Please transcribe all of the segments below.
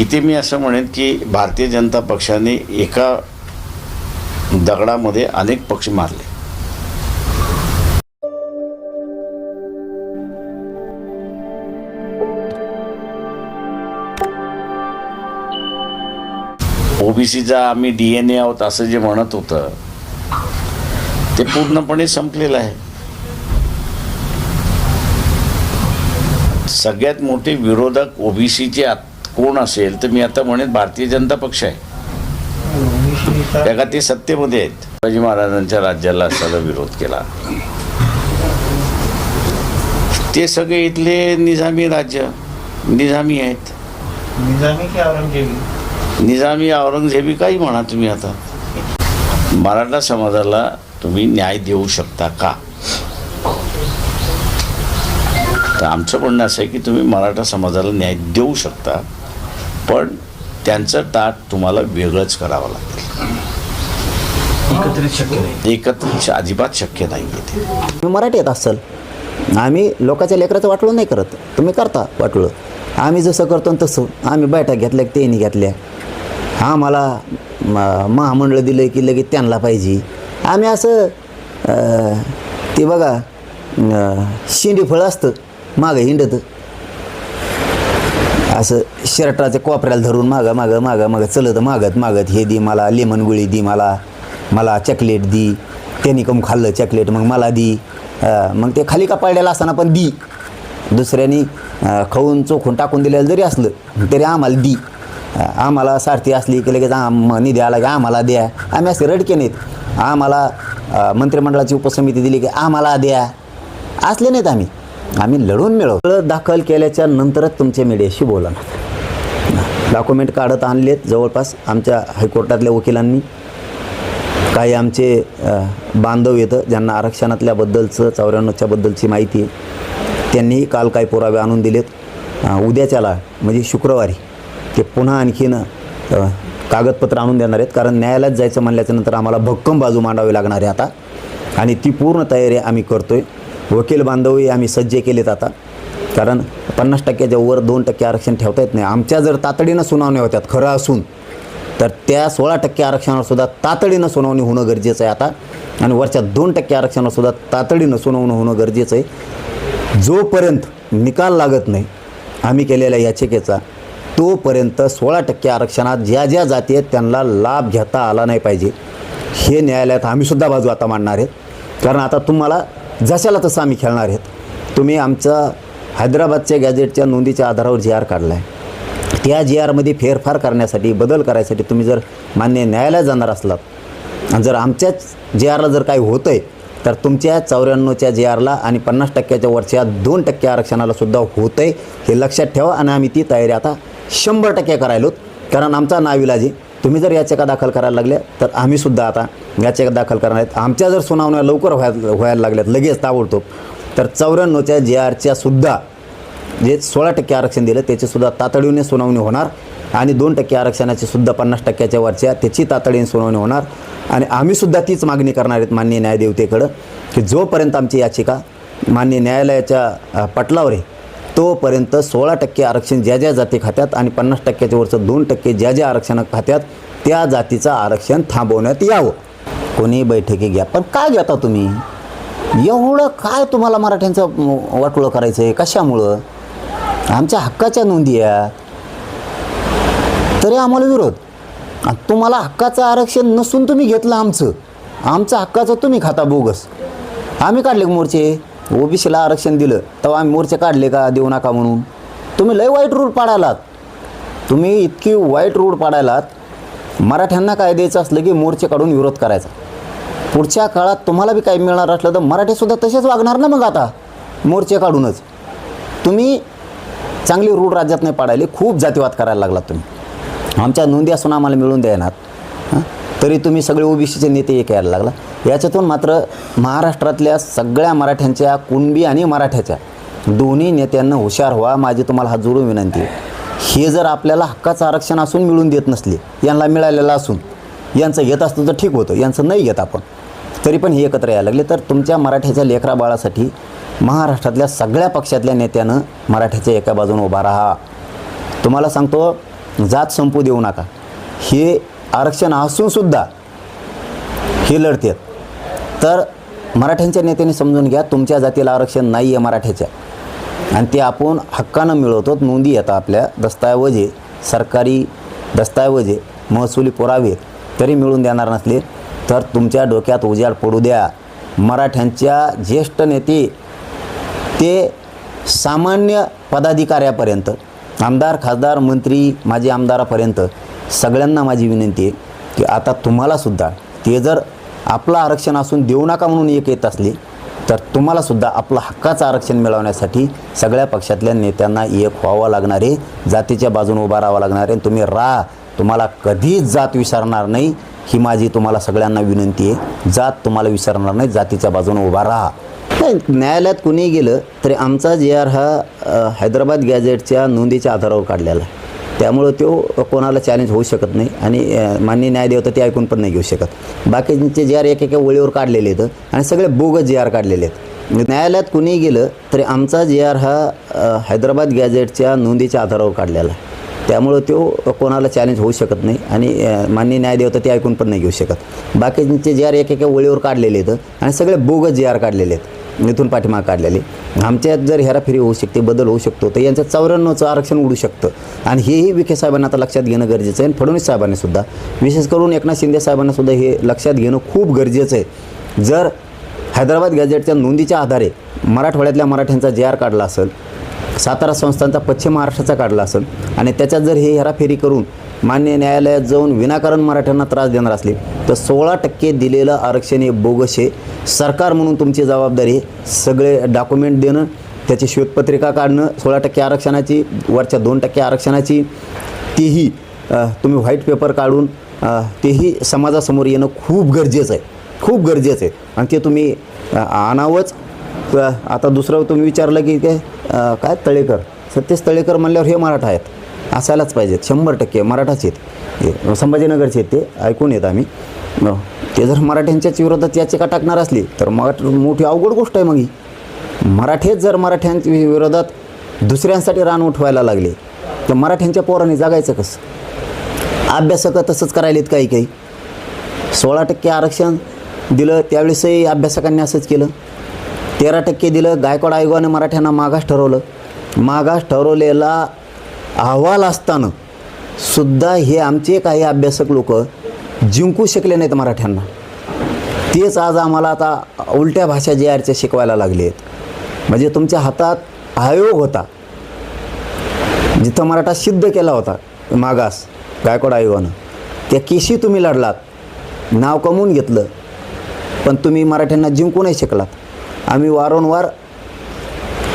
इथे मी असं म्हणेन की भारतीय जनता पक्षाने एका दगडामध्ये अनेक पक्ष मारले. ओबीसीचा आम्ही डी एन ए आहोत असं जे म्हणत होतं ते पूर्णपणे संपलेलं आहे. सगळ्यात मोठे विरोधक ओबीसीचे कोण असेल तर मी आता म्हणेन भारतीय जनता पक्ष आहे. त्या का ते सत्तेमध्ये आहेत. शिवाजी महाराजांच्या राज्याला सगळा विरोध केला. ते सगळे इथले निजामी राज्य निजामी आहेत. निजामी की औरंगजेबी? निजामी औरंगजेबी काही म्हणा तुम्ही आता. मराठा समाजाला तुम्ही न्याय देऊ शकता का? तर आमचं म्हणणं असं आहे की तुम्ही मराठा समाजाला न्याय देऊ शकता. पण त्यांचं ताट तुम्हाला वेगळंच करावं लागेल. एकत्रित शक्य नाही. एकत्र अजिबात शक्य नाही आहे ते तुम्ही मराठीत असाल. आम्ही लोकांच्या लेकराचं वाटलं नाही करत. तुम्ही करता वाटलं आम्ही जसं करतो तसं. आम्ही बैठक घेतल्या की त्यांनी घेतल्या. आम्हाला म- महामंडळ दिलं की लगेच त्यांना पाहिजे. आम्ही असं ते बघा शेंडी फळं असतं मागं हिंडत. असं शर्टाच्या कोपऱ्याला धरून मागं मागं मागं मागं चलत मागत मागत हे दी मला लेमन गुळी दी मला मला चॉकलेट दी. त्यांनी कम खाल्लं चॉकलेट मग मला दी. मग ते खाली का पडलेलं असताना पण दी. दुसऱ्यानी खाऊन चोखून टाकून दिलेलं जरी असलं तरी आम्हाला दी. आम्हाला सारथी असली की लगेच आम निधी आला की आम्हाला द्या. आम्ही असे रडके नाहीत. आम्हाला मंत्रिमंडळाची उपसमिती दिली की आम्हाला द्या. असले नाहीत आम्ही. आम्ही लढून मिळवलं दाखल केल्याच्या नंतरच तुमच्या मीडियाशी बोला डॉक्युमेंट काढत आणलेत. जवळपास आमच्या हायकोर्टातल्या वकिलांनी काही आमचे बांधव येतं ज्यांना आरक्षणातल्याबद्दलचं चौऱ्याण्णवच्याबद्दलची माहिती आहे. त्यांनीही काल काही पुरावे आणून दिलेत. उद्याच्याला म्हणजे शुक्रवारी ते पुन्हा आणखीन कागदपत्र आणून देणार आहेत. कारण न्यायालयात जायचं म्हणल्याच्यानंतर आम्हाला भक्कम बाजू मांडावी लागणार आहे आता. आणि ती पूर्ण तयारी आम्ही करतो आहे वकील बांधवही आम्ही सज्ज केलेत आता. कारण पन्नास टक्क्याच्या वर दोन टक्के आरक्षण ठेवता येत नाही. आमच्या जर तातडीनं सुनावण्या होत्यात खरं असून तर त्या सोळा टक्के आरक्षणावर सुद्धा तातडीनं सुनावणी होणं गरजेचं आहे आता. आणि वरच्या दोन टक्के आरक्षणावर सुद्धा तातडीनं सुनावणं होणं गरजेचं आहे. जोपर्यंत निकाल लागत नाही आम्ही केलेल्या याचिकेचा तोपर्यंत सोळा टक्के आरक्षणात ज्या ज्या जाती आहेत त्यांना लाभ घेता आला नाही पाहिजे. हे न्यायालयात आम्हीसुद्धा बाजू आता मांडणार आहेत. कारण आता तुम्हाला जशाला तसं आम्ही खेळणार आहेत. तुम्ही आमचा हैदराबादच्या गॅजेटच्या नोंदीच्या आधारावर जी आर काढला आहे त्या जी आरमध्ये फेरफार करण्यासाठी बदल करायसाठी तुम्ही जर मान्य न्यायालयात जाणार असलात आणि जर आमच्याच जे आरला जर काही होतं आहे तर तुमच्या चौऱ्याण्णवच्या जे आरला आणि पन्नास टक्क्याच्या वरच्या दोन टक्के आरक्षणाला सुद्धा होतं आहे हे लक्षात ठेवा आणि आम्ही ती तयारी आता शंभर टक्के करायलोत कारण आमचा नाविलाजी तुम्ही जर याचिका दाखल करायला लागल्या तर आम्हीसुद्धा आता याचिका दाखल करणार आहेत. आमच्या जर सुनावण्या लवकर व्हायला व्हायला लागल्यात लगेच ताबडतोब. तर चौऱ्याण्णवच्या जे आरच्या सुद्धा जे सोळा टक्के आरक्षण दिलं त्याचीसुद्धा तातडीने सुनावणी होणार आणि दोन टक्के आरक्षणाची सुद्धा पन्नास टक्क्याच्या वरच्या त्याची तातडीने सुनावणी होणार. आणि आम्हीसुद्धा तीच मागणी करणार आहेत मान्य न्यायदेवतेकडं की जोपर्यंत आमची याचिका मान्य न्यायालयाच्या पटलावर आहे तोपर्यंत सोळा टक्के आरक्षण ज्या ज्या जाती खात्यात आणि पन्नास टक्क्याच्या वरचं दोन टक्के ज्या ज्या आरक्षण खात्यात त्या जातीचं आरक्षण थांबवण्यात यावं. कोणी बैठकी घ्या. पण काय घेता तुम्ही? एवढं काय तुम्हाला मराठ्यांचं म, वाटोळं करायचं आहे कशामुळं? आमच्या हक्काच्या नोंदी आहे तरी आम्हाला विरोध. तुम्हाला हक्काचं आरक्षण नसून तुम्ही घेतलं आमचं. आमचं हक्काचं तुम्ही खाता बोगस. आम्ही काढले मोर्चे? ओबीसीला आरक्षण दिलं. तेव्हा आम्ही मोर्चे काढले का? देऊ नका म्हणून. तुम्ही लय वाईट रूल पाडायलात तुम्ही इतकी वाईट रूल पाडायलात. मराठ्यांना काय द्यायचं असलं की मोर्चे काढून विरोध करायचा. पुढच्या काळात तुम्हाला बी काही मिळणार असलं तर मराठीसुद्धा तसेच वागणार ना मग आता. मोर्चे काढूनच. तुम्ही चांगली रूढ राज्यात नाही पाडायले खूप जातीवाद करायला लागलात तुम्ही. आमच्या नोंदी असून आम्हाला मिळून द्यायनात तरी तुम्ही सगळे ओबीसीचे नेते एक यायला लागला. याच्यातून मात्र महाराष्ट्रातल्या सगळ्या मराठ्यांच्या कुणबी आणि मराठ्याच्या दोन्ही नेत्यांना हुशार व्हा माझी तुम्हाला हात जोडून विनंती हे जर आपल्याला हक्काचं आरक्षण असून मिळून देत नसले यांना मिळालेलं असून यांचं घेत असतं तर ठीक होतं यांचं नाही घेत आपण. तरी पण हे एकत्र यायला लागले. तर तुमच्या मराठ्याच्या लेकरा बाळासाठी महाराष्ट्रातल्या सगळ्या पक्षातल्या नेत्यानं मराठ्याच्या एका बाजूने उभा राहा. तुम्हाला सांगतो जात संपू देऊ नका. हे आरक्षण असूनसुद्धा हे लढतात. तर मराठ्यांच्या नेत्याने समजून घ्या तुमच्या जातीला आरक्षण नाही आहे मराठ्याच्या. आणि ते आपण हक्कानं मिळवतो नोंदी येतात आपल्या दस्तऐवजे सरकारी दस्तऐवजे महसुली पुरावे तरी मिळून देणार नसले. तर तुमच्या डोक्यात उजाड पडू द्या. मराठ्यांच्या ज्येष्ठ नेते ते सामान्य पदाधिकाऱ्यापर्यंत आमदार खासदार मंत्री माजी आमदारापर्यंत सगळ्यांना माझी विनंती आहे की आता तुम्हालासुद्धा ते जर आपलं आरक्षण असून देऊ नका म्हणून एक येत असले तर तुम्हालासुद्धा आपलं हक्काचं आरक्षण मिळवण्यासाठी सगळ्या पक्षातल्या नेत्यांना एक व्हावं लागणार आहे. जातीच्या बाजूने उभा राहावं लागणार आहे. आणि तुम्ही राहा. तुम्हाला कधीच जात विसरणार नाही. ही माझी तुम्हाला सगळ्यांना विनंती आहे. जात तुम्हाला विसरणार नाही जातीच्या बाजूने उभा राहा. नाही न्यायालयात कुणीही गेलं तरी आमचा जे आर हा हैदराबाद गॅझेटच्या नोंदीच्या आधारावर काढलेला आहे. त्यामुळं तो कोणाला चॅलेंज होऊ शकत नाही आणि मान्य माननीय न्यायदेवता ते ऐकून पण नाही घेऊ शकत. बाकीचे जे आर एक एका वेळेवर काढलेले आहेत आणि सगळे बोगस जे आर काढलेले आहेत. न्यायालयात कुणी गेलं तरी आमचा जे आर हा हैदराबाद गॅझेटच्या नोंदीच्या आधारावर काढलेला आहे. त्यामुळं तो कोणाला चॅलेंज होऊ शकत नाही. आणि मान्य माननीय न्यायदेवता ते ऐकून पण नाही घेऊ शकत. बाकीचे जे आर एक एका वेळेवर काढलेले आहेत आणि सगळे बोगस जे आर काढलेले आहेत इथून पाठीमाग काढलेले आमच्यात जर हेराफेरी होऊ शकते बदल होऊ शकतो तर यांचं चौऱ्याण्णवचं आरक्षण उडू शकतं. आणि हेही विखे साहेबांना आता लक्षात घेणं गरजेचं आहे आणि फडणवीस साहेबांनी सुद्धा विशेष करून एकनाथ शिंदे साहेबांना सुद्धा हे लक्षात घेणं खूप गरजेचं आहे. जर हैदराबाद गॅझेटच्या नोंदीच्या आधारे मराठवाड्यातल्या मराठ्यांचा जे आर काढला असेल सातारा संस्थांचा पश्चिम महाराष्ट्राचा काढला असेल आणि त्याच्यात जर हे हेराफेरी करून मान्य न्यायालयात जाऊन विनाकारण मराठ्यांना त्रास देणार असले तर सोळा टक्के दिलेलं आरक्षण हे बोगस हे सरकार म्हणून तुमची जबाबदारी आहे. सगळे डॉक्युमेंट देणं त्याची श्वेतपत्रिका काढणं सोळा टक्के आरक्षणाची वरच्या दोन टक्के आरक्षणाची तीही तुम्ही व्हाईट पेपर काढून तेही समाजासमोर येणं खूप गरजेचं आहे. खूप गरजेचं आहे. आणि ते तुम्ही आणावंच. आता दुसरं तुम्ही विचारलं की काय काय तळेकर? सत्येश तळेकर म्हणल्यावर हे मराठा आहेत. असायलाच पाहिजेत शंभर टक्के मराठाच आहेत. संभाजीनगरचे आहेत ते ऐकून येत आम्ही. ते जर मराठ्यांच्याच विरोधात याचिका टाकणार असली तर मराठ मोठी अवघड गोष्ट आहे मग ही. मराठेच जर मराठ्यांच्या विरोधात दुसऱ्यांसाठी रान उठवायला लागले तर मराठ्यांच्या पोराने जगायचं कसं? अभ्यासकं तसंच करायलेत काही काही सोळा टक्के आरक्षण दिलं त्यावेळेसही अभ्यासकांनी असंच केलं. तेरा टक्के दिलं. गायकवाड आयोगाने मराठ्यांना मागास ठरवलं. मागास ठरवलेला अहवाल असताना सुद्धा हे आमचे काही अभ्यासक लोक जिंकू शकले नाहीत मराठ्यांना. तेच आज आम्हाला आता उलट्या भाषा जे आरच्या शिकवायला लागले आहेत. म्हणजे तुमच्या हातात आयोग होता. जिथं मराठा सिद्ध केला होता मागास गायकवाड आयोगानं. त्या केशी तुम्ही लढलात. नाव कमवून घेतलं. पण तुम्ही मराठ्यांना जिंकू नाही शकलात. आम्ही वारंवार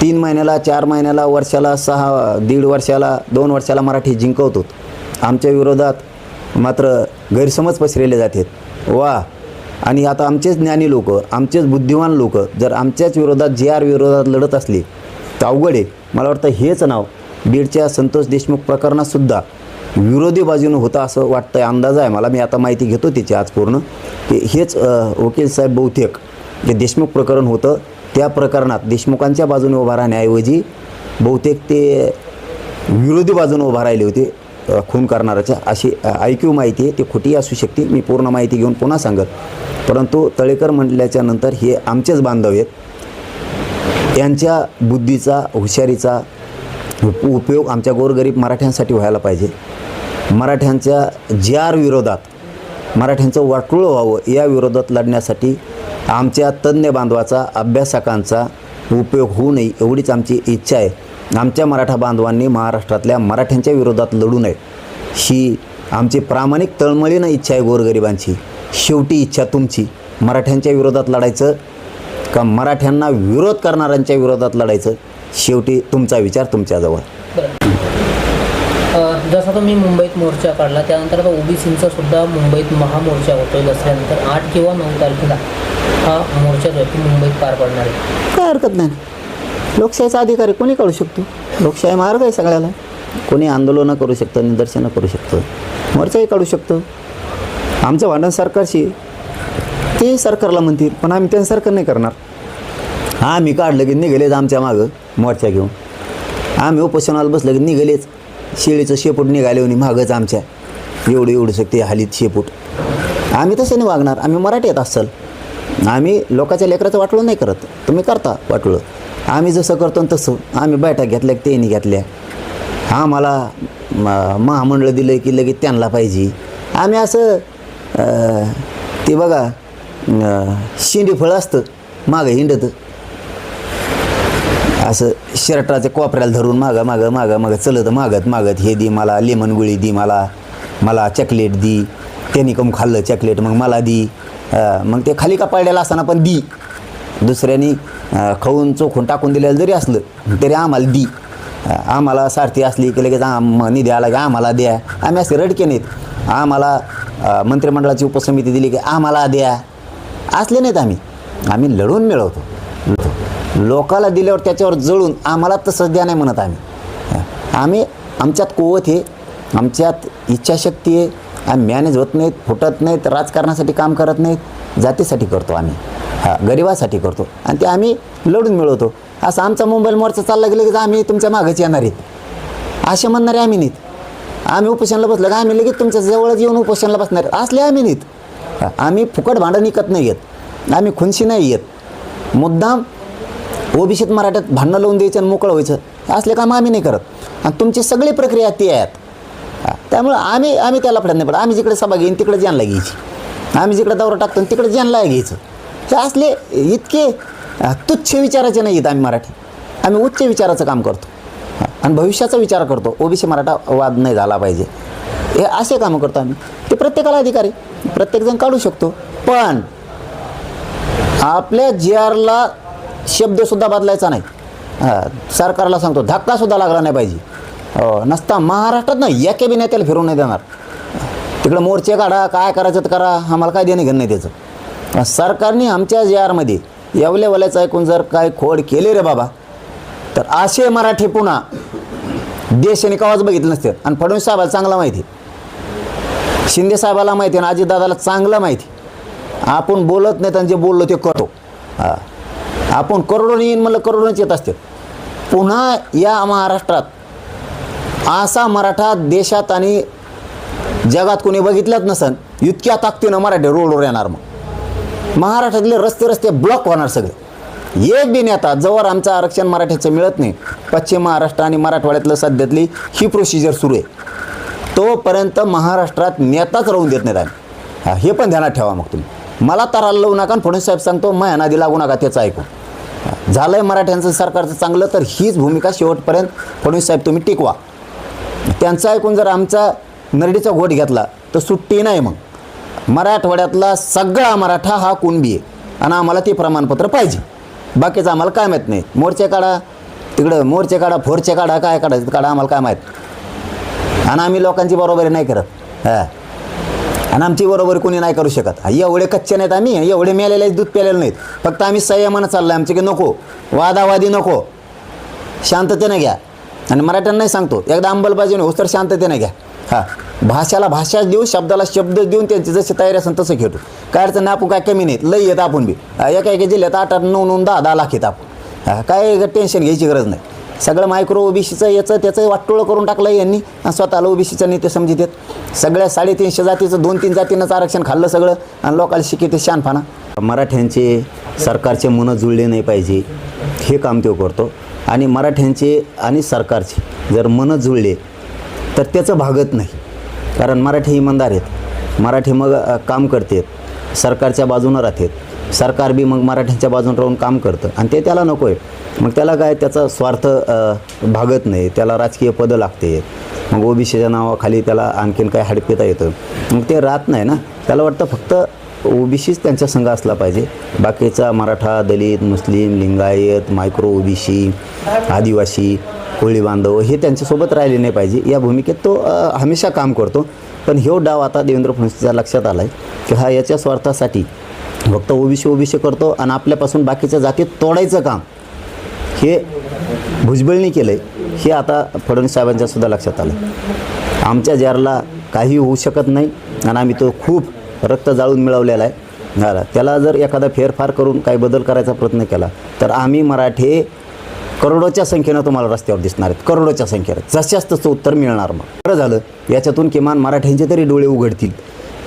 तीन महिन्याला चार महिन्याला वर्षाला सहा दीड वर्षाला दोन वर्षाला मराठी जिंकवतो. आमच्या विरोधात मात्र गैरसमज पसरले जातात. वा! आणि आता आमचेच ज्ञानी लोक आमचेच बुद्धिमान लोक जर आमच्याच विरोधात जे आर विरोधात लढत असले तर अवघड आहे. मला वाटतं हेच नाव बीडच्या संतोष देशमुख प्रकरणातसुद्धा विरोधी बाजूनं होतं असं वाटतं आहे अंदाज आहे. मला मी आता माहिती घेतो त्याची आज पूर्ण. की हेच वकील साहेब बहुतेक जे देशमुख प्रकरण होतं त्या प्रकरणात देशमुखांच्या बाजूने उभा राहण्याऐवजी बहुतेक ते विरोधी बाजूने उभा राहिले होते खून करणाऱ्याच्या. अशी ऐक्यू माहिती आहे ती खोटी असू शकते. मी पूर्ण माहिती घेऊन पुन्हा सांगत. परंतु तळेकर म्हटल्याच्या नंतर हे आमचेच बांधव आहेत. यांच्या बुद्धीचा हुशारीचा उपयोग आमच्या गोरगरीब मराठ्यांसाठी व्हायला पाहिजे. मराठ्यांच्या ज्यार आर विरोधात मराठ्यांचं वाटोळं व्हावं या विरोधात लढण्यासाठी आमच्या तज्ज्ञ बांधवाचा अभ्यासकांचा उपयोग होऊ नये एवढीच आमची इच्छा आहे. आमच्या मराठा बांधवांनी महाराष्ट्रातल्या मराठ्यांच्या विरोधात लढू नये. ही आमची प्रामाणिक तळमळीनं इच्छा आहे गोरगरिबांची. शेवटी इच्छा तुमची. मराठ्यांच्या विरोधात लढायचं का मराठ्यांना विरोध करणाऱ्यांच्या विरोधात लढायचं? शेवटी तुमचा विचार तुमच्याजवळ. अ, जसा तुम्ही मुंबईत मोर्चा काढला त्यानंतर आता ओबीसींचा सुद्धा मुंबईत महामोर्चा होतोय दसऱ्यानंतर आठ किंवा नऊ तारखेला हा मोर्चा जो आहे तो मुंबईत पार पडणार आहे. काय हरकत नाही. लोकशाहीचा अधिकार कोणी काढू शकतो? लोकशाही मार्ग आहे सगळ्याला. कोणी आंदोलनं करू शकतं निदर्शनं करू शकतं. मोर्चाही काढू शकतो. आमचं भांडण सरकारशी ते सरकारला म्हणतील पण आम्ही त्यांचं सरकार नाही करणार. आम्ही काढलं की निघालेच आमच्या मागं मोर्चा घेऊन. आम्ही उपोषणाला बसलं की निघालेच. शेळीचं शेपूट निघाले होणे मागच आमच्या. एवढं एवढं शकते हालीत शेपूट. आम्ही तसं नाही वागणार. आम्ही मराठीत असल आम्ही लोकाच्या लेकराचं वाटलं नाही करत. तुम्ही करता वाटलं आम्ही जसं करतो तसं. आम्ही बैठक घेतल्या की त्यांनी घेतल्या. आम्हाला म- महामंडळ दिलं की लगेच त्यांना पाहिजे. आम्ही असं ते बघा शेंडी फळ असतं मागं हिंडतं. असं शर्टाच्या कोपऱ्याला धरून मागं मागं मागं मागं चलत मागत मागत हे दी मला लेमन गुळी दी मला मला चॉकलेट दी. त्यांनी कम खाल्लं चॉकलेट मग मला दी. मग ते खाली का पडलेलं असताना पण दी. दुसऱ्यानी खाऊन चोखून टाकून दिलेलं जरी असलं तरी आम्हाला दी. आम्हाला सारथी असली की लगेच आम निधी आला की आम्हाला द्या. आम्ही असे रडके नाहीत. आम्हाला मंत्रिमंडळाची उपसमिती दिली की आम्हाला द्या. असले नाहीत आम्ही. आम्ही लढून मिळवतो. लोकाला दिल्यावर त्याच्यावर जळून आम्हाला तसंच द्या नाही म्हणत आम्ही. आम्ही आमच्यात कुवत आहे आमच्यात इच्छाशक्ती आहे आम्ही मॅनेज होत नाहीत फुटत नाहीत राजकारणासाठी काम करत नाहीत जातीसाठी करतो आम्ही. हा गरिबासाठी करतो. आणि ते आम्ही लढून मिळवतो. असं आमचा मोबाईल मोर्चा चालला गेलं की आम्ही तुमच्या मागच येणार आहेत. असे म्हणणारे आम्ही नाहीत. आम्ही उपोषणाला बसलो का? आम्ही लगेच तुमच्या जवळच येऊन उपोषणाला बसणार असले आम्ही नाहीत. आम्ही फुकट भांडं विकत नाही येत आम्ही खुनशी नाही येत मुद्दाम ओबीसीत मराठ्यात भांडणं लावून द्यायचं आणि मोकळं व्हायचं असले काम आम्ही नाही करत. आणि तुमची सगळी प्रक्रिया ती आहेत. त्यामुळं आम्ही आम्ही त्याला फडत नाही पडत. आम्ही जिकडे सभा घेईन तिकडे जानला घ्यायची. आम्ही जिकडे दौरा टाकतो आणि तिकडे जानला घ्यायचं. हे असले इतके तुच्छ विचाराचे नाही आहेत आम्ही मराठी. आम्ही उच्च विचाराचं काम करतो. आणि भविष्याचा विचार करतो. ओबीसी मराठा वाद नाही झाला पाहिजे. हे असे कामं करतो आम्ही. ते प्रत्येकाला अधिकार आहे. प्रत्येकजण काढू शकतो. पण आपल्या जी आरला शब्दसुद्धा बदलायचा नाही. सरकारला सांगतो धक्कासुद्धा लागला नाही पाहिजे. हो, नसता महाराष्ट्रात ना या बी नेत्याला फिरून नाही देणार. तिकडं मोर्चे काढा काय करायचं तर करा आम्हाला काय देणं घेणं नाही त्याचं. सरकारने आमच्या यारमध्ये आरमध्ये वल्याचं ऐकून जर काय खोड केले रे बाबा तर असे मराठी पुन्हा देशाने कवाच बघितलं नसते. आणि फडणवीस साहेबाला चांगला माहिती. शिंदे साहेबाला माहिती आणि अजितदादाला चांगलं माहिती. आपण बोलत नाही त्यांचे जे बोललो ते करतो. हां. आपण करोडोनी येईन म्हणलं करोडोनीच येत असते पुन्हा या महाराष्ट्रात असा मराठा देशात आणि जगात कोणी बघितलंच नसन इतक्या ताकदीनं मराठी रोडवर येणार मग. महाराष्ट्रातले रस्ते रस्ते ब्लॉक होणार सगळे. एक बी नेता जवळ आमचं आरक्षण मराठ्याचं मिळत नाही. पश्चिम महाराष्ट्र आणि मराठवाड्यातलं सध्यातली ही प्रोसिजर सुरू आहे. तोपर्यंत महाराष्ट्रात नेताच राहून देत नाहीत आम्ही. हा, हे पण ध्यानात ठेवा मग तुम्ही. मला तराला लावू नका आणि फडणवीस साहेब सांगतो मग नादी लागू नका त्याचं ऐकू. झालं झालंय मराठ्यांचं सरकारचं चांगलं तर हीच भूमिका शेवटपर्यंत फडणवीस साहेब तुम्ही टिकवा. त्यांचं ऐकून जर आमचा नरडीचा घोट घेतला तर सुट्टी नाही मग. मराठवाड्यातला सगळा मराठा हा कुणबी आहे आणि आम्हाला ते प्रमाणपत्र पाहिजे. बाकीचं आम्हाला काय माहीत नाही. मोर्चे काढा तिकडं मोर्चे काढा फोरचे काढा काय काढायचं काढा आम्हाला काय माहीत. आणि आम्ही लोकांची बरोबरी नाही करत. हा. आणि आमची बरोबर कोणी नाही करू शकत. एवढे कच्चे नाहीत आम्ही एवढे मेलेले दूध प्यालेले नाहीत. फक्त आम्ही संयमानं चाललो आहे आमचे की नको वादावादी नको. शांततेने घ्या. आणि मराठ्यांनाही सांगतो एकदा अंमलबाजीने होस तर शांततेने घ्या. हां भाषाला भाषा देऊ शब्दाला शब्द देऊन त्यांची जशी तयारी असेल तसं खेळतो काय अडचण नाही आपण काय कमी नाहीत लई येत आपण बी. एका एका जिल्ह्यात आठ आठ नऊ नऊ दहा दहा लाख येत आपण. हा, काय टेन्शन घ्यायची गरज नाही. सगळं मायक्रो ओबीसीचं याचं त्याचं वाटोळं करून टाकलं यांनी. आणि स्वतःला ओबीसीचं नेते समजित आहेत. सगळ्या साडेतीनशे जातीचं दोन तीन जातीनंच आरक्षण खाल्लं सगळं. आणि लोकांना शिकिते शानफाना मराठ्यांचे सरकारचे मनं जुळले नाही पाहिजे. हे काम तो करतो. आणि मराठ्यांचे आणि सरकारचे जर मनं जुळले तर त्याचं भागत नाही. कारण मराठी इमानदार आहेत. मराठी मग काम करतात. सरकारच्या बाजूनं राहतात. सरकार बी मग मराठ्यांच्या बाजून राहून काम करतं. आणि ते त्याला नको आहे मग त्याला काय त्याचा स्वार्थ भागत नाही. त्याला राजकीय पदं लागते. मग ओबीसीच्या नावाखाली त्याला आणखीन काय हडपिता येतं. मग ते राहत नाही ना. त्याला वाटतं फक्त ओबीसीच त्यांचा संघ असला पाहिजे. बाकीचा Maratha Dalit Muslim Lingayat micro OBC Adivasi Koli बांधव हे त्यांच्यासोबत राहिले नाही पाहिजे. या भूमिकेत तो हमेशा काम करतो. पण ह्यो डाव आता देवेंद्र फडणवीसच्या लक्षात आला आहे की हा याच्या स्वार्थासाठी फक्त ओबीसी ओबीसी करतो आणि आपल्यापासून बाकीच्या जातीत तोडायचं काम. हे भुजबळनी केलं आहे हे आता फडणवीस साहेबांच्या सुद्धा लक्षात आलं. आमच्या जारला काही होऊ शकत नाही आणि आम्ही तो खूप रक्त जाळून मिळवलेला आहे. झाला. त्याला जर एखादा फेरफार करून काही बदल करायचा प्रयत्न केला तर आम्ही मराठे करोडोच्या संख्येनं तुम्हाला रस्त्यावर दिसणार आहेत. करोडोच्या संख्येनं. जशाच तसं उत्तर मिळणार मग. बरं झालं. याच्यातून किमान मराठ्यांचे तरी डोळे उघडतील.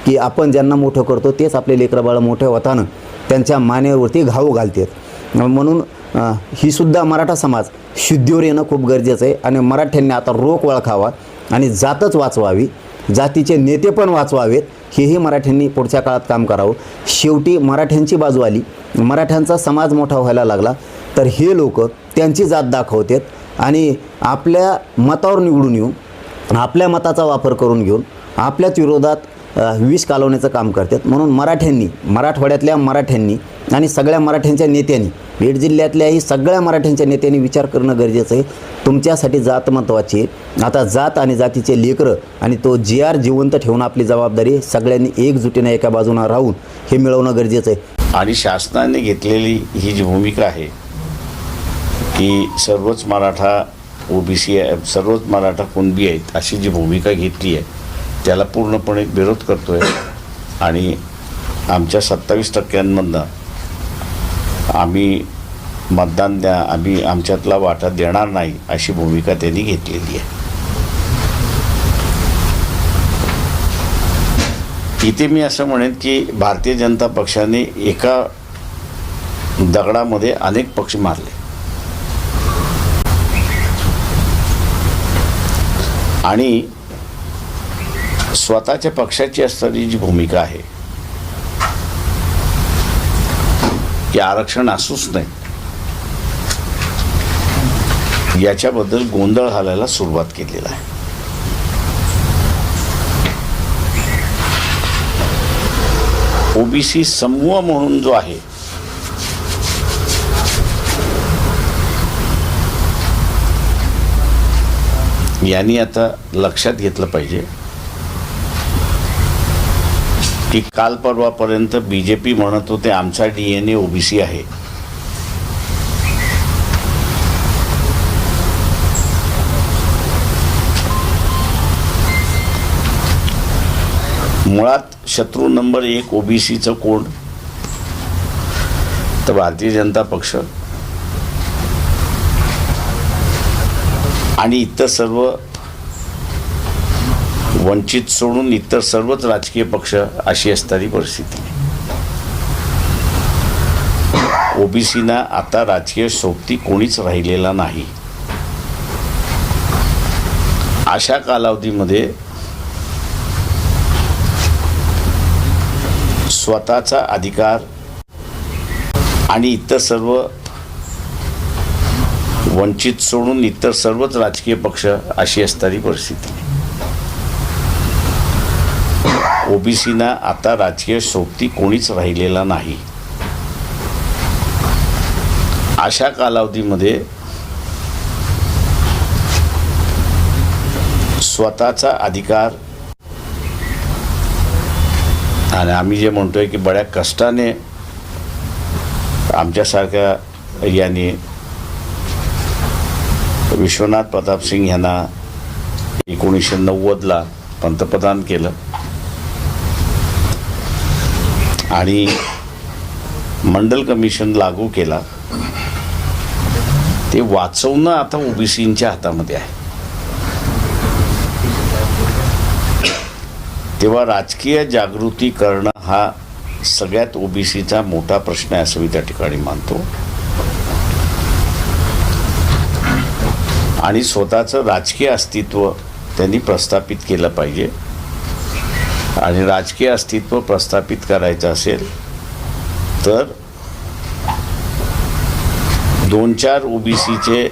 की आपण ज्यांना मोठं करतो तेच आपले लेकरं मोठ्या होतानं त्यांच्या मानेवरती घाऊ घालतात. म्हणून ही सुद्धा मराठा समाज शुद्धीवर येणं खूप गरजेचं आहे आणि मराठ्यांनी आता रोख ओळखावा आणि जातच वाचवावी जातीचे नेते पण वाचवावेत हेही मराठ्यांनी पुढच्या काळात काम करावं. शेवटी मराठ्यांची बाजू आली मराठ्यांचा समाज मोठा व्हायला लागला तर हे लोक त्यांची जात दाखवतात आणि आपल्या मतावर निवडून येऊन आपल्या मताचा वापर करून घेऊन आपल्याच विरोधात विष कालवण्याचं काम करतात. म्हणून मराठ्यांनी मराठवाड्यातल्या मराठ्यांनी आणि सगळ्या मराठ्यांच्या नेत्यांनी बीड जिल्ह्यातल्याही सगळ्या मराठ्यांच्या नेत्यांनी विचार करणं गरजेचं आहे. तुमच्यासाठी जात महत्त्वाची आहे. आता जात आणि जातीचे लेकरं आणि तो जी आर जिवंत ठेवणं आपली जबाबदारी सगळ्यांनी एकजुटीनं एका बाजूनं राहून हे मिळवणं गरजेचं आहे. आणि शासनाने घेतलेली ही जी भूमिका आहे की सर्वच मराठा ओबीसी आहे सर्वच मराठा कुणबी आहेत अशी जी भूमिका घेतली आहे त्याला पूर्णपणे विरोध करतो आहे आणि आमच्या सत्तावीस टक्क्यांमधनं आम्ही मतदान द्या आम्ही आमच्यातला वाटा देणार नाही अशी भूमिका त्यांनी घेतलेली आहे. इथे मी असं म्हणेन की भारतीय जनता पक्षाने एका दगडामध्ये अनेक पक्ष मारले. आणि स्वतःच्या पक्षाची असणारी जी भूमिका आहे की आरक्षण असूच नाही. याच्याबद्दल गोंधळ घालायला सुरुवात केलेला आहे. ओबीसी समूह म्हणून जो आहे यांनी आता लक्षात घेतलं पाहिजे की काल परवापर्यंत बी जे पी म्हणत होते आमचा डी एन ए ओबीसी आहे. मुळात शत्रू नंबर एक ओबीसीचं कोण? तर भारतीय जनता पक्ष. आणि इतर सर्व वंचित सोडून इतर सर्वच राजकीय पक्ष अशी असणारी परिस्थिती. ओबीसीना आता राजकीय सोबती कोणीच राहिलेला नाही. अशा कालावधीमध्ये स्वतःचा अधिकार आणि इतर सर्व वंचित सोडून इतर सर्वच राजकीय पक्ष अशी असणारी परिस्थिती. ओबीसीना आता राजकीय सोबती कोणीच राहिलेला नाही. अशा कालावधीमध्ये स्वतःचा अधिकार आणि आम्ही जे म्हणतोय की बड्या कष्टाने आमच्यासारख्या यांनी विश्वनाथ प्रताप सिंग यांना एकोणीसशे नव्वदला पंतप्रधान केलं. आणि मंडल कमिशन लागू केला ते वाचवणं आता ओबीसींच्या हातामध्ये आहे. तेव्हा राजकीय जागृती करणं हा सगळ्यात ओबीसीचा मोठा प्रश्न आहे असं मी त्या ठिकाणी मानतो. आणि स्वतःचं राजकीय अस्तित्व त्यांनी प्रस्थापित केलं पाहिजे. आणि राजकीय अस्तित्व प्रस्थापित करायचं असेल तर दोन चार ओबीसीचे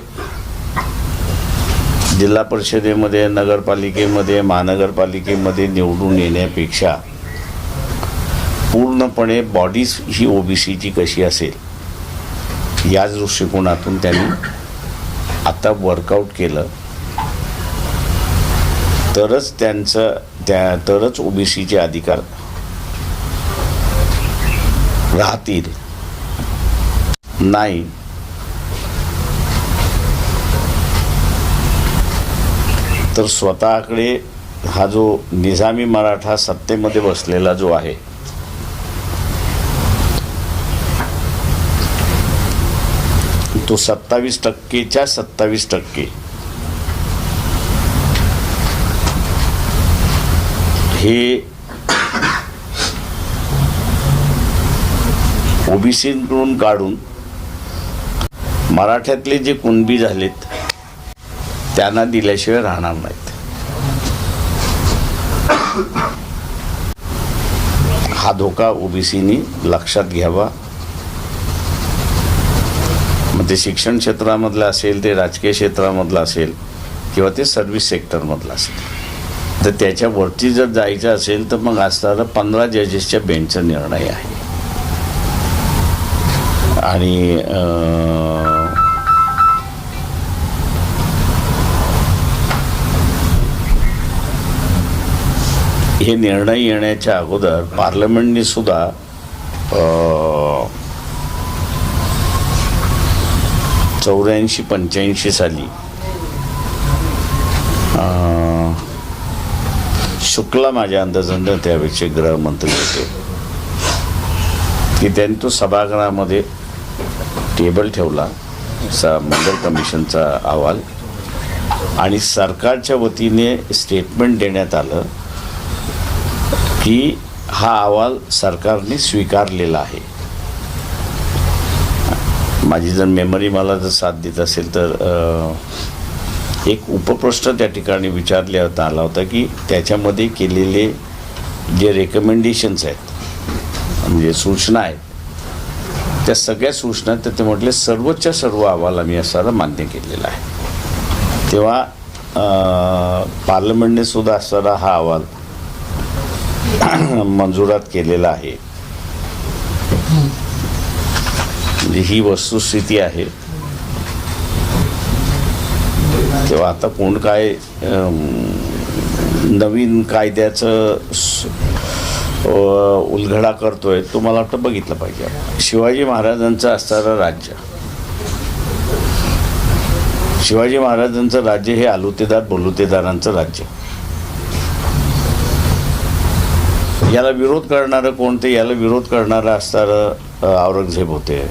जिल्हा परिषदेमध्ये नगरपालिकेमध्ये महानगरपालिकेमध्ये निवडून येण्यापेक्षा पूर्णपणे बॉडीज ही ओबीसीची कशी असेल याच दृष्टिकोनातून त्यांनी आता वर्कआउट केलं. तरच त्यांचं त्या तरच ओबीसीचे अधिकार राहतील. नाही. तर स्वतःकडे हा जो निजामी मराठा सत्तेमध्ये बसलेला जो आहे तो सत्तावीस टक्केच्या सत्तावीस टक्के हे ओबीसीकडून काढून मराठ्यातले जे कुणबी झालेत त्यांना दिल्याशिवाय राहणार नाहीत. हा धोका ओबीसीनी लक्षात घ्यावा. मग ते शिक्षण क्षेत्रामधलं असेल ते राजकीय क्षेत्रामधलं असेल किंवा ते सर्व्हिस सेक्टरमधलं असेल. तर त्याच्यावरती जर जायचं असेल तर मग असणारा पंधरा जजेसच्या बेंचचा निर्णय आहे. आणि हे निर्णय येण्याच्या अगोदर पार्लमेंटने सुद्धा चौऱ्याऐंशी पंच्याऐंशी साली शुक्ला माझ्या अंदाजानं त्यावेळेचे गृहमंत्री होते. की त्यांनी तो सभागृहामध्ये टेबल ठेवला सा मंडल कमिशनचा अहवाल आणि सरकारच्या वतीने स्टेटमेंट देण्यात आलं की हा अहवाल सरकारने स्वीकारलेला आहे. माझी जर मेमरी मला जर साथ देत असेल तर एक उपप्रश्न त्या ठिकाणी विचारले होता आला होता की त्याच्यामध्ये केलेले जे रेकमेंडेशन्स आहेत म्हणजे सूचना आहेत त्या सगळ्या सूचना तर ते म्हटले सर्वोच्च सर्व अहवाल आम्ही असायला मान्य केलेला आहे. तेव्हा पार्लमेंटने सुद्धा असणारा हा अहवाल मंजुरात केलेला आहे. म्हणजे ही वस्तुस्थिती आहे. तेव्हा आता कोण काय नवीन कायद्याचं उलघडा करतोय तो मला वाटतं बघितलं पाहिजे. शिवाजी महाराजांचं असणारं राज्य. शिवाजी महाराजांचं राज्य हे आलुतेदार बोलुतेदारांचं राज्य. याला विरोध करणारं कोण ते याला विरोध करणारं असणारं औरंगझेब औरंगजेब होते.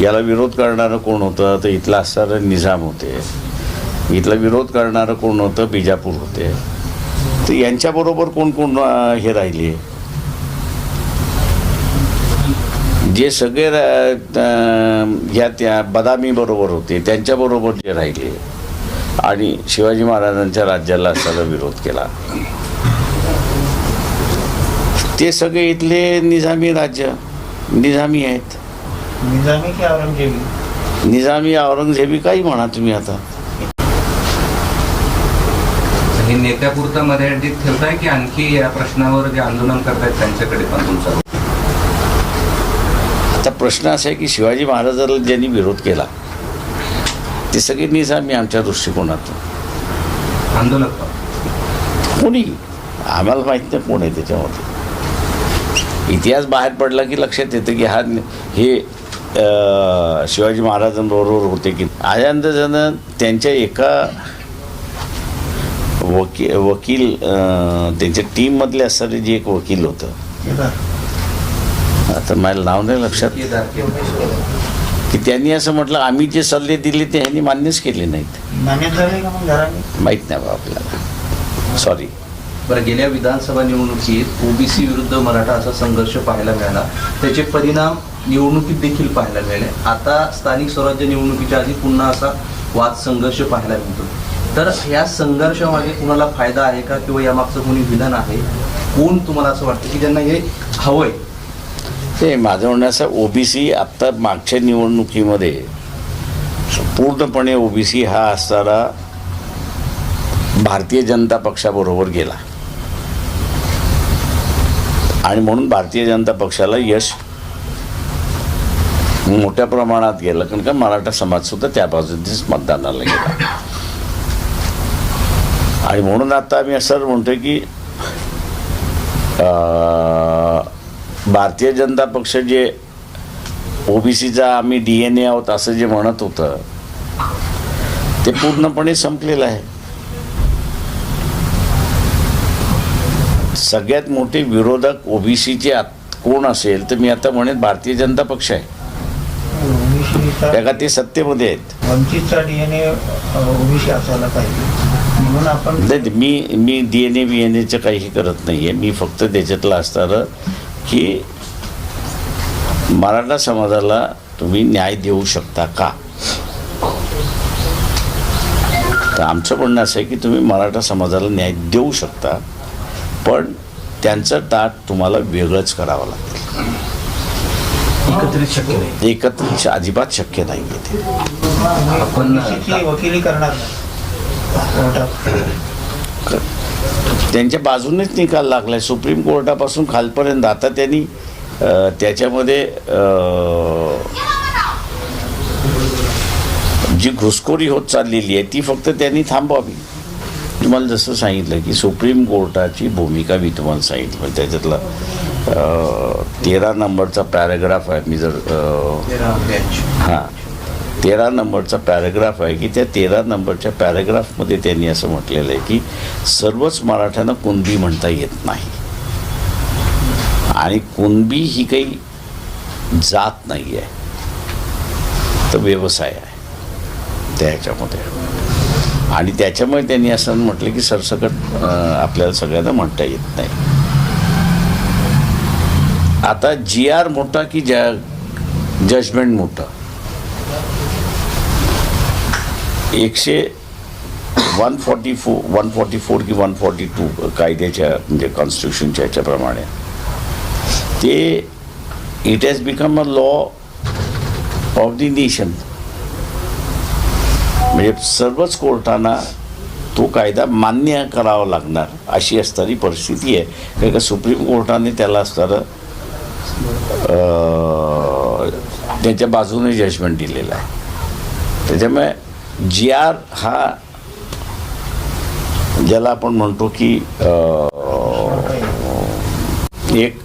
याला विरोध करणारं कोण होतं तर इथलं असणारं निजाम होते. इथला विरोध करणारं कोण होतं? बिजापूर होते. तर यांच्याबरोबर कोण कोण हे राहिले? जे सगळे ह्या त्या बदामी बरोबर होते त्यांच्याबरोबर जे राहिले. आणि शिवाजी महाराजांच्या राज्याला असायला विरोध केला. ते सगळे इथले निजामी राज्य निजामी आहेत. निजामी की औरंगजेबी? निजामी औरंगजेबी काही म्हणा तुम्ही आता. हे नेत्यापुरतं मर्यादित ठेवताय की आणखी या प्रश्नावर जे आंदोलन करतायत त्यांच्याकडे पण तुमचा? आता प्रश्न असा आहे की शिवाजी महाराजाला ज्यांनी विरोध केला. ते सगळे निजामी आमच्या दृष्टिकोनातून आंदोलक. कोणी? आम्हाला माहीत नाही कोण आहे त्याच्यामध्ये. इतिहास बाहेर पडला की लक्षात येतं की हा हे शिवाजी महाराजांबरोबर होते की अंदाजानं त्यांच्या एका वकील वकील त्यांच्या टीममधले असणारे जे एक वकील होतं. आता मला नाव नाही लक्षात. की त्यांनी असं म्हटलं आम्ही जे सल्ले दिले ते ह्यांनी मान्यच केले नाहीत. माहीत नाही बा आपल्याला. सॉरी बरं गेल्या विधानसभा निवडणुकीत ओबीसी विरुद्ध मराठा असा संघर्ष पाहायला मिळाला. त्याचे परिणाम निवडणुकीत देखील पाहायला मिळाले. आता स्थानिक स्वराज्य निवडणुकीच्या आधी पुन्हा असा वाद संघर्ष पाहायला मिळतो. तर या संघर्षामागे कुणाला फायदा आहे का किंवा यामागचं कोणी विधान आहे? कोण तुम्हाला असं वाटतं की ज्यांना हे हवंय? ते माझं म्हणणं असं ओबीसी आत्ता मागच्या निवडणुकीमध्ये पूर्णपणे ओबीसी हा असणारा भारतीय जनता पक्षाबरोबर गेला. आणि म्हणून भारतीय जनता पक्षाला यश मोठ्या प्रमाणात गेलं. कारण का मराठा समाजसुद्धा त्या बाजूनेच मतदानाला गेला. आणि म्हणून आता आम्ही असं म्हणतोय की भारतीय जनता पक्ष जे ओबीसीचा आम्ही डी एन ए आहोत असं जे म्हणत होतं ते पूर्णपणे संपलेलं आहे. सगळ्यात मोठे विरोधक ओबीसीचे कोण असेल तर मी आता म्हणेन भारतीय जनता पक्ष आहे. त्या का ते सत्तेमध्ये आहेत. वंचितचा डीएनए ओबीसी असायला पाहिजे. म्हणून आपण नाही मी मी D N A B N एचं काही करत नाही आहे मी फक्त त्याच्यातलं असणारं की मराठा समाजाला तुम्ही न्याय देऊ शकता का? तर आमचं म्हणणं असं आहे की तुम्ही मराठा समाजाला न्याय देऊ शकता पण त्यांचं ताट तुम्हाला वेगळंच करावं लागेल. एकत्रित शक्य नाही. एकत्रित अजिबात शक्य नाही आहे ते. आपण वकिली करणार त्यांच्या बाजूनेच निकाल लागलाय. सुप्रीम कोर्टापासून खालपर्यंत. आता त्यांनी त्याच्यामध्ये जी घुसखोरी होत चाललेली आहे ती फक्त त्यांनी थांबवावी. तुम्हाला जसं सांगितलं की सुप्रीम कोर्टाची भूमिका मी तुम्हाला सांगितलं. त्याच्यातला तेरा नंबरचा पॅराग्राफ आहे. मी जर. हां. तेरा नंबरचा पॅराग्राफ आहे की त्या तेरा नंबरच्या पॅराग्राफमध्ये त्यांनी असं म्हटलेलं आहे की सर्वच मराठ्यांना कुणबी म्हणता येत नाही. आणि कुणबी ही काही जात नाही आहे. तर व्यवसाय आहे. त्या ह्याच्यामध्ये आणि त्याच्यामुळे त्यांनी असं म्हटलं की सरसकट आपल्याला सगळ्यांना म्हणता येत नाही. आता जी आर मोठा की ज्या जजमेंट मोठं? एकशे one forty four one forty four की वन फॉर्टी टू कायद्याच्या म्हणजे कॉन्स्टिट्युशनच्या याच्याप्रमाणे. ते it has become a law of the nation म्हणजे सर्वच कोर्टांना तो कायदा मान्य करावा लागणार अशी असणारी परिस्थिती आहे. कारण का सुप्रीम कोर्टाने त्याला असणारं त्याच्या बाजूने जजमेंट दिलेलं आहे. त्याच्यामुळे जी आर हा ज्याला आपण म्हणतो की अं, एक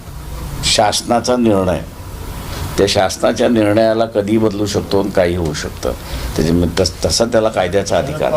शासनाचा निर्णय. त्या शासनाच्या निर्णयाला कधी बदलू शकतो आणि काही होऊ शकतं. त्याच्यामुळे तस तसा त्याला कायद्याचा अधिकार